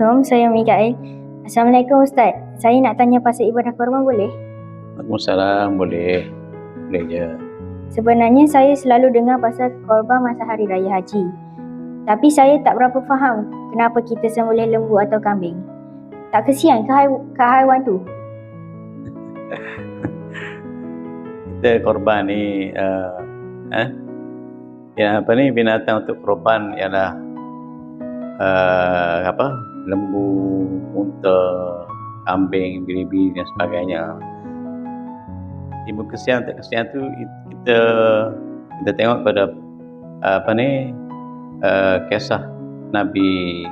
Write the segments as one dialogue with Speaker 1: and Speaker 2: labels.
Speaker 1: Assalamualaikum, saya Mikael. Assalamualaikum Ustaz. Saya nak tanya pasal ibadah korban boleh?
Speaker 2: Waalaikumsalam, boleh. Boleh je.
Speaker 1: Sebenarnya saya selalu dengar pasal korban masa hari raya haji. Tapi saya tak berapa faham kenapa kita sembelih lembu atau kambing. Tak kesian ke, hai- ke haiwan tu?
Speaker 2: Kita korban ni, uh, eh? Ya, apa ni, binatang untuk korban ialah uh, apa? Lembu, unta, kambing, biri-biri dan sebagainya. Timbul kesian tak kesian tu kita kita tengok pada apa ni uh, kisah Nabi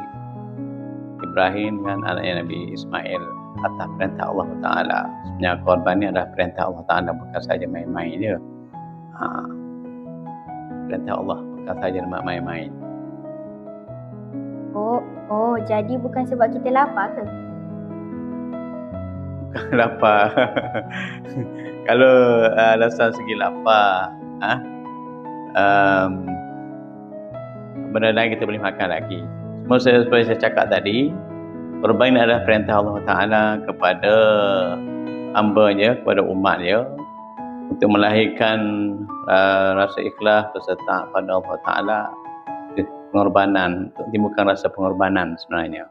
Speaker 2: Ibrahim dengan anaknya Nabi Ismail atas perintah Allah Taala. Sebenarnya korban ni adalah perintah Allah Taala bukan saja main-main dia. Ha. Perintah Allah bukan saja main-main.
Speaker 1: Oh, oh jadi bukan sebab kita lapar ke?
Speaker 2: lapar. Kalau uh, alasan segi lapar, ah, um, benda lain kita boleh makan lagi. Semua saya, seperti saya cakap tadi, ini adalah perintah Allah Taala kepada hamba-Nya, kepada umat-Nya untuk melahirkan uh, rasa ikhlas berserta pada Allah Taala pengorbanan untuk timbulkan rasa pengorbanan sebenarnya.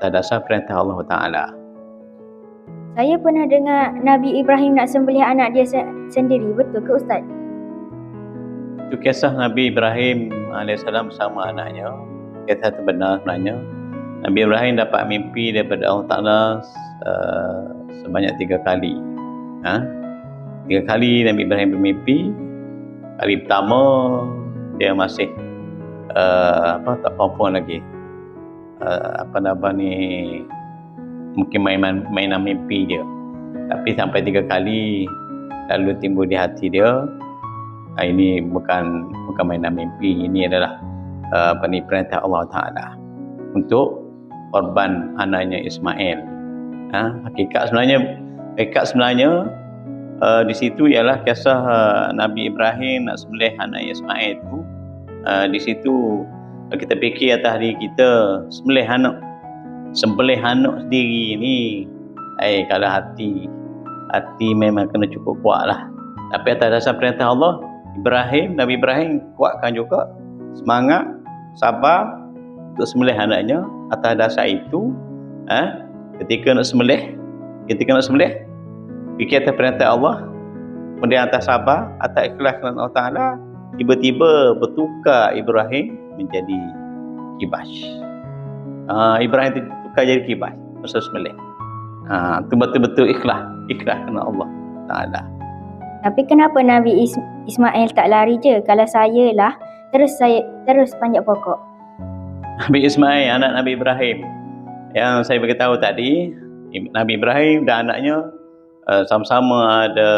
Speaker 2: Tak dasar perintah Allah Taala.
Speaker 1: Saya pernah dengar Nabi Ibrahim nak sembelih anak dia se- sendiri. Betul ke Ustaz?
Speaker 2: Itu kisah Nabi Ibrahim AS bersama anaknya. Kisah itu benar sebenarnya. Nabi Ibrahim dapat mimpi daripada Allah Ta'ala uh, sebanyak tiga kali. Ha? Tiga kali Nabi Ibrahim bermimpi. Kali pertama, dia masih uh, apa tak perempuan lagi. Uh, apa nama ni mungkin main mainan mimpi dia. Tapi sampai tiga kali lalu timbul di hati dia Ah, ini bukan bukan mainan mimpi ini adalah uh, apa ni perintah Allah Taala untuk korban anaknya Ismail. Ha, hakikat sebenarnya hakikat sebenarnya uh, di situ ialah kisah uh, Nabi Ibrahim nak sembelih anak Ismail itu. Uh, di situ uh, kita fikir atas diri kita sembelih anak sembelih anak sendiri ni eh kalau hati hati memang kena cukup kuat lah. Tapi atas dasar perintah Allah Ibrahim, Nabi Ibrahim kuatkan juga semangat, sabar untuk sembelih anaknya atas dasar itu eh, ketika nak sembelih ketika nak sembelih fikir atas perintah Allah kemudian atas sabar atas ikhlas kerana Allah Ta'ala tiba-tiba bertukar Ibrahim menjadi kibas uh, Ibrahim itu tukar jadi kibas masa sembelih uh, itu betul-betul ikhlas ikhlas kerana Allah Ta'ala
Speaker 1: Tapi kenapa Nabi Is- Ismail tak lari je? Kalau saya lah, terus saya terus panjat pokok.
Speaker 2: Nabi Ismail, anak Nabi Ibrahim. Yang saya beritahu tadi, Nabi Ibrahim dan anaknya uh, sama-sama ada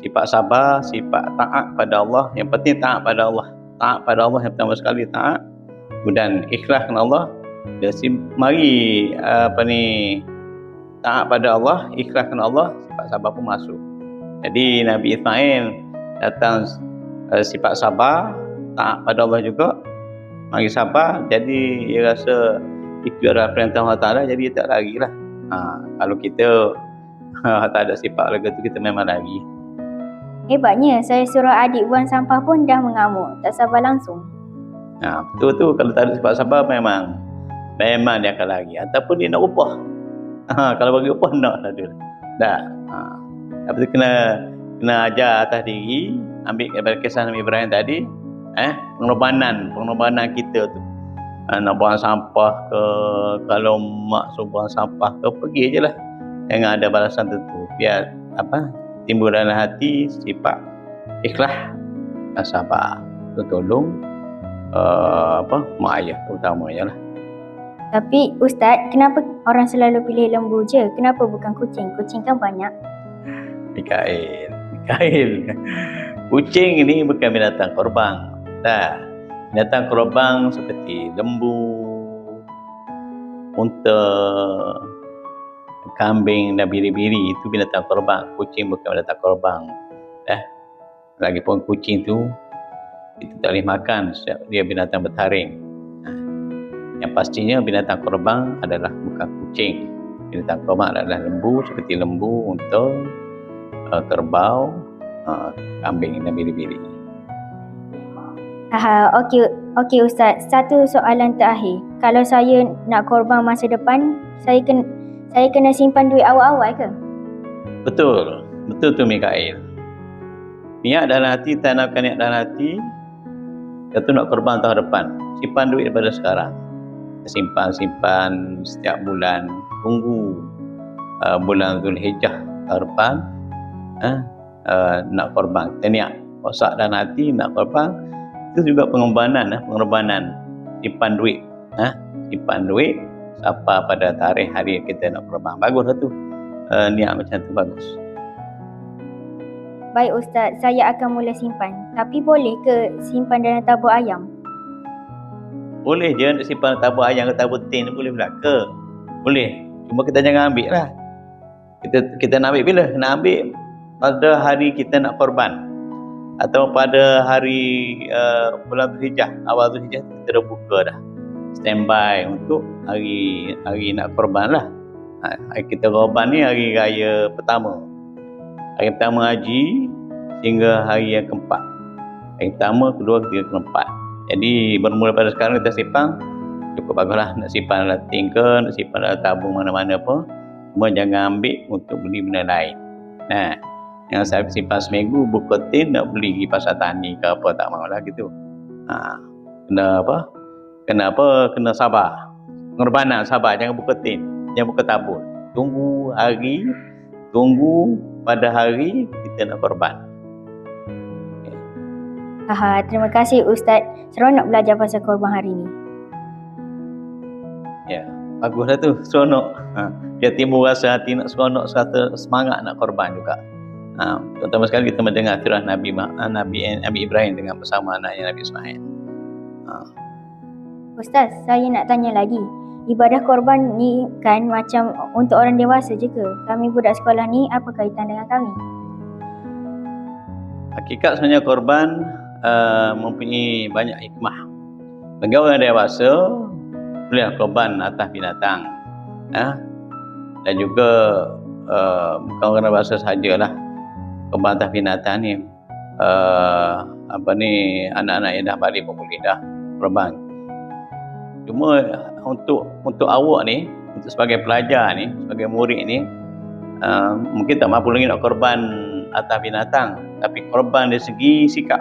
Speaker 2: sifat sabar, sifat taat pada Allah. Yang penting taat pada Allah. Taat pada Allah yang pertama sekali taat. Kemudian ikhlas dengan Allah. Dia sim- mari apa ni taat pada Allah, ikhlas dengan Allah, sifat sabar pun masuk. Jadi Nabi Ismail datang uh, sifat sabar, taat pada Allah juga, mari sabar jadi dia rasa itu adalah perintah Allah Ta'ala jadi dia tak lari lah ha, kalau kita tak ada sifat lega tu kita memang lari
Speaker 1: Hebatnya, saya suruh adik buang sampah pun dah mengamuk. Tak sabar langsung.
Speaker 2: ha, betul tu kalau tak ada sifat sabar memang memang dia akan lari. Ataupun dia nak upah. Ha, kalau bagi upah nak lah dia. Dah. Ha. tapi tu kena kena ajar atas diri ambil daripada kisah Nabi Ibrahim tadi eh pengorbanan pengorbanan kita tu. Ha, nak buang sampah ke kalau mak suruh buang sampah ke pergi je lah. Jangan ada balasan tentu. Biar apa timbul dalam hati sifat ikhlas dan sabar tolong uh, apa mak ayah terutamanya lah
Speaker 1: Tapi Ustaz, kenapa orang selalu pilih lembu je? Kenapa bukan kucing? Kucing kan banyak.
Speaker 2: Mikael Mikael kucing ini bukan binatang korban dah binatang korban seperti lembu unta kambing dan biri-biri itu binatang korban kucing bukan binatang korban dah lagipun kucing tu kita tak boleh makan dia binatang bertaring ha. Yang pastinya binatang korban adalah bukan kucing. Binatang korban adalah lembu seperti lembu, unta, uh, kerbau, uh, kambing dan biri-biri.
Speaker 1: Aha, okey, okey Ustaz. Satu soalan terakhir. Kalau saya nak korban masa depan, saya kena saya kena simpan duit awal-awal ke?
Speaker 2: Betul. Betul tu Mikael. Niat dalam hati, tanamkan niat dalam hati. Kata nak korban tahun depan. Simpan duit daripada sekarang. Simpan-simpan setiap bulan. Tunggu uh, bulan Zulhijjah tahun depan. Uh, uh, nak korban. Kita niat. Kosak dalam hati nak korban. Itu juga pengorbanan. Uh, pengorbanan. Simpan duit. Uh, simpan duit. Sampai pada tarikh hari kita nak korban. Bagus lah tu. Uh, niat macam tu bagus.
Speaker 1: Baik Ustaz, saya akan mula simpan. Tapi boleh ke simpan dalam tabur ayam?
Speaker 2: Boleh je nak simpan tabur ayam ke tabur tin boleh pula ke? Boleh. Cuma kita jangan ambil lah. Kita, kita nak ambil bila? Nak ambil pada hari kita nak korban. Atau pada hari uh, bulan Zulhijjah. Awal Zulhijjah kita dah buka dah. Standby untuk hari hari nak korban lah. Ha, hari kita korban ni hari raya pertama. Hari pertama haji sehingga hari yang keempat. Hari pertama, kedua, ketiga, keempat. Jadi bermula pada sekarang kita simpan cukup baguslah nak simpan dalam tin ke, nak simpan dalam tabung mana-mana apa. Cuma jangan ambil untuk beli benda lain. Nah, yang saya simpan seminggu buka tin nak beli pergi pasar tani ke apa tak maulah gitu. Ha, kena apa? Kena apa? Kena sabar. Pengorbanan sabar jangan buka tin, jangan buka tabung. Tunggu hari, tunggu pada hari kita nak korban.
Speaker 1: Aha, terima kasih Ustaz. Seronok belajar pasal korban hari ini.
Speaker 2: Ya, baguslah tu, seronok. Ha, dia timbul rasa hati nak seronok, rasa semangat nak korban juga. Ha, terutama sekali kita mendengar firman Nabi Nabi Nabi Ibrahim dengan bersama anaknya Nabi Ismail. Ha.
Speaker 1: Ustaz, saya nak tanya lagi. Ibadah korban ni kan macam untuk orang dewasa je ke? Kami budak sekolah ni apa kaitan dengan kami?
Speaker 2: Hakikat sebenarnya korban uh, mempunyai banyak hikmah. Bagi orang dewasa, boleh korban atas binatang. Ha? Dan juga uh, bukan orang dewasa sahajalah korban atas binatang ni. Uh, apa ni anak-anak yang dah balik pun boleh dah korban. Cuma untuk untuk awak ni, untuk sebagai pelajar ni, sebagai murid ni, uh, mungkin tak mampu lagi nak korban atas binatang, tapi korban dari segi sikap,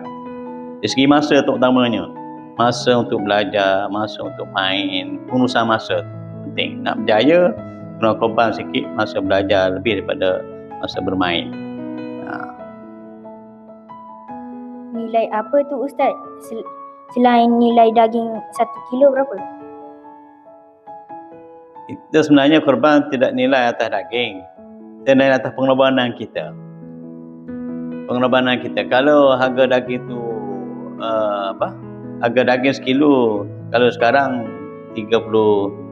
Speaker 2: dari segi masa terutamanya, masa untuk belajar, masa untuk main, pengurusan masa penting. Nak berjaya, kena korban sikit masa belajar lebih daripada masa bermain. Uh.
Speaker 1: Nilai apa tu Ustaz? Sel- selain nilai daging satu kilo berapa?
Speaker 2: Itu sebenarnya korban tidak nilai atas daging. Dia nilai atas pengorbanan kita. Pengorbanan kita. Kalau harga daging itu uh, apa? Harga daging sekilo kalau sekarang 30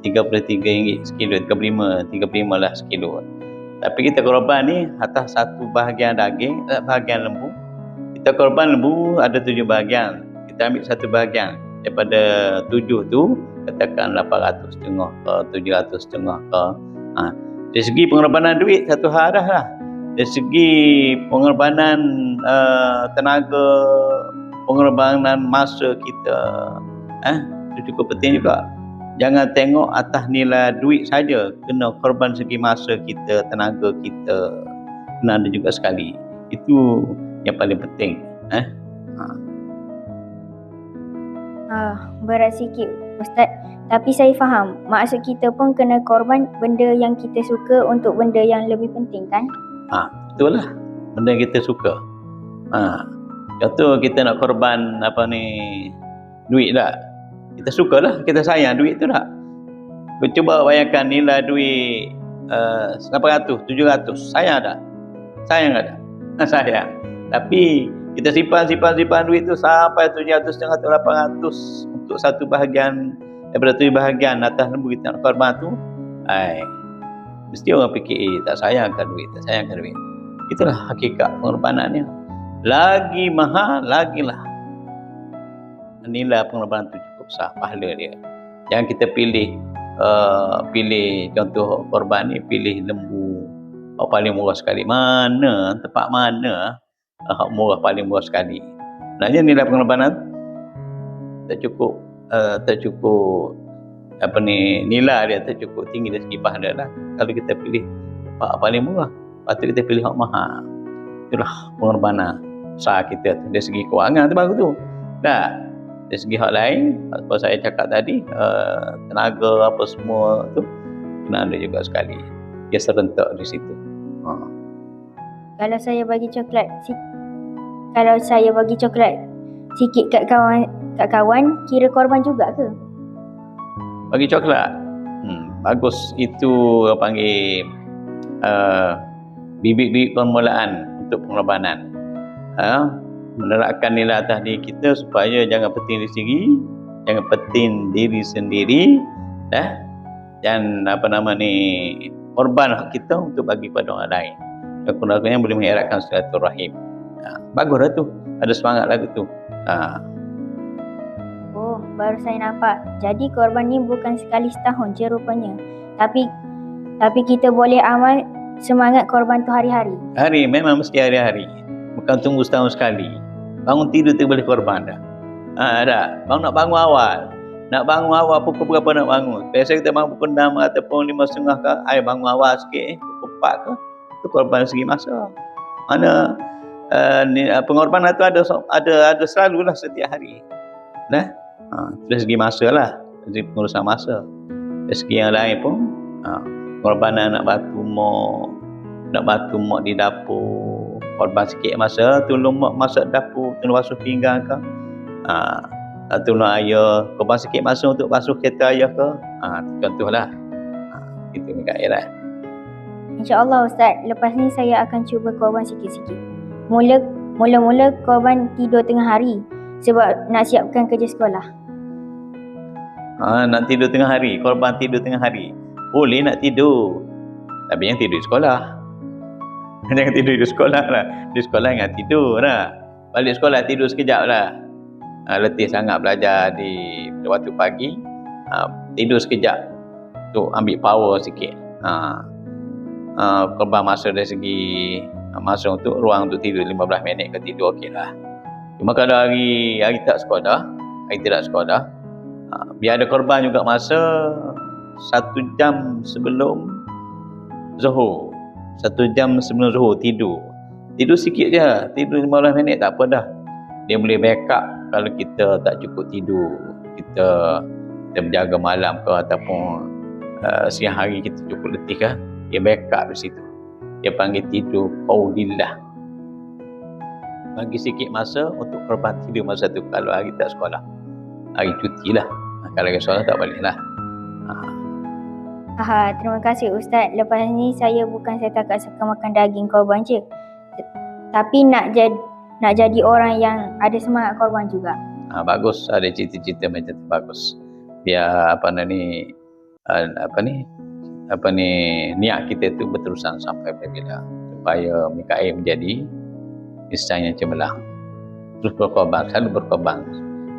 Speaker 2: 33 ringgit sekilo, 35, 35 lah sekilo. Tapi kita korban ni atas satu bahagian daging, eh, bahagian lembu. Kita korban lembu ada tujuh bahagian. Kita ambil satu bahagian daripada tujuh tu katakan 800 setengah ke 700 setengah ke. Ha. dari segi pengorbanan duit satu hal dah lah. Dari segi pengorbanan uh, tenaga pengorbanan masa kita eh, itu cukup penting juga. Jangan tengok atas nilai duit saja kena korban segi masa kita tenaga kita. Kena ada juga sekali. Itu yang paling penting eh. Ha.
Speaker 1: Ah, berat sikit Ustaz. Tapi saya faham, maksud kita pun kena korban benda yang kita suka untuk benda yang lebih penting kan?
Speaker 2: Ha, betul lah. Benda yang kita suka. Ha. Contoh kita nak korban apa ni duit tak? Kita suka lah, kita sayang duit tu tak? Cuba bayangkan nilai duit uh, 800, 700. Sayang tak? Sayang tak? sayang. Tapi kita simpan simpan simpan duit tu sampai 700 setengah atau 800 untuk satu bahagian daripada tujuh bahagian atas lembu kita nak korban tu ai mesti orang fikir eh tak sayangkan duit tak sayangkan duit. Itulah hakikat pengorbanannya lagi mahal lagi lah. Nilai pengorbanan tu cukup besar pahala dia. Jangan kita pilih uh, pilih contoh korban ni pilih lembu hak paling murah sekali. Mana tempat mana uh, murah paling murah sekali. Sebenarnya nilai pengorbanan tak cukup uh, tak cukup apa ni nilai dia tak cukup tinggi dari segi pahala lah. Kalau kita pilih hak paling murah, patut kita pilih hak mahal. Itulah pengorbanan sah kita tu. Dari segi kewangan tu bagus tu. Dah. Dari segi hak lain, apa saya cakap tadi, uh, tenaga apa semua tu kena ada juga sekali. Dia serentak di situ. Ha.
Speaker 1: Kalau saya bagi coklat, si kalau saya bagi coklat sikit kat kawan kat kawan, kira korban juga ke?
Speaker 2: Bagi coklat. Hmm, bagus itu panggil uh, bibit-bibit permulaan untuk pengorbanan. Ha? Menerapkan nilai atas diri kita supaya jangan penting diri sendiri, jangan penting diri sendiri, dah. Dan apa nama ni korban kita untuk bagi pada orang lain. Dan kurang-kurangnya boleh mengeratkan silaturahim. Ha, baguslah tu. Ada semangat lagu tu. Ha,
Speaker 1: baru saya nampak. Jadi korban ni bukan sekali setahun je rupanya. Tapi tapi kita boleh amal semangat korban tu hari-hari.
Speaker 2: hari memang mesti hari-hari. Bukan tunggu setahun sekali. Bangun tidur tu boleh korban dah. Ha, dah. Bangun nak bangun awal. Nak bangun awal pukul berapa nak bangun? Biasa kita bangun pukul 6 ataupun 5.30 ke. Ay, bangun awal sikit eh. Pukul 4 ke. Itu korban segi masa. Mana uh, ni, uh, pengorbanan tu ada ada ada selalulah setiap hari. Nah, ha, dari segi masa lah. Dari segi pengurusan masa. Dari segi yang lain pun, ha, pengorbanan nak batu mok, nak batu mok di dapur, korban sikit masa, tolong mak masak dapur, tolong basuh pinggan ke. Ha, nak tolong ayah, korban sikit masa untuk basuh kereta ayah ke. Ha, contohlah. Ha, itu Mikael lah.
Speaker 1: InsyaAllah Ustaz, lepas ni saya akan cuba korban sikit-sikit. Mula mula-mula korban tidur tengah hari sebab nak siapkan kerja sekolah.
Speaker 2: Ha, nak tidur tengah hari, korban tidur tengah hari. Boleh nak tidur. Tapi yang tidur di sekolah. Jangan tidur di sekolah lah. Di sekolah jangan tidur lah. Balik sekolah tidur sekejap lah. Ha, letih sangat belajar di waktu pagi. Ha, tidur sekejap. Tu ambil power sikit. Ha, ha, korban masa dari segi ha, masa untuk ruang untuk tidur 15 minit ke tidur okey lah. Cuma kalau hari hari tak sekolah, hari tidak sekolah, ha, biar ada korban juga masa satu jam sebelum Zuhur. Satu jam sebelum Zuhur tidur. Tidur sikit je. Tidur 15 minit tak apa dah. Dia boleh backup kalau kita tak cukup tidur. Kita kita berjaga malam ke ataupun uh, siang hari kita cukup letih ke. Dia backup di situ. Dia panggil tidur Qaudillah. Bagi sikit masa untuk korban tidur masa tu kalau hari tak sekolah. Hari cuti lah. Kalau sekolah tak balik lah. Ha.
Speaker 1: Aha, terima kasih Ustaz. Lepas ni saya bukan saya takkan suka makan daging korban je. Tapi nak jadi nak jadi orang yang ada semangat korban juga.
Speaker 2: Ha, bagus ada cita-cita macam tu bagus. Biar apa ni uh, apa ni apa ni niat kita tu berterusan sampai bila supaya Mikael menjadi insan yang cemerlang. Terus berkorban, selalu berkorban.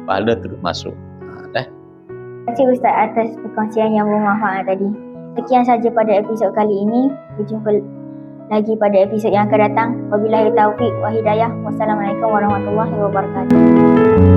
Speaker 2: Pahala terus masuk. Ha, dah.
Speaker 1: Terima kasih Ustaz atas perkongsian yang bermanfaat tadi. Sekian saja pada episod kali ini. Berjumpa lagi pada episod yang akan datang. Wabillahi taufiq wa hidayah. Wassalamualaikum warahmatullahi wabarakatuh.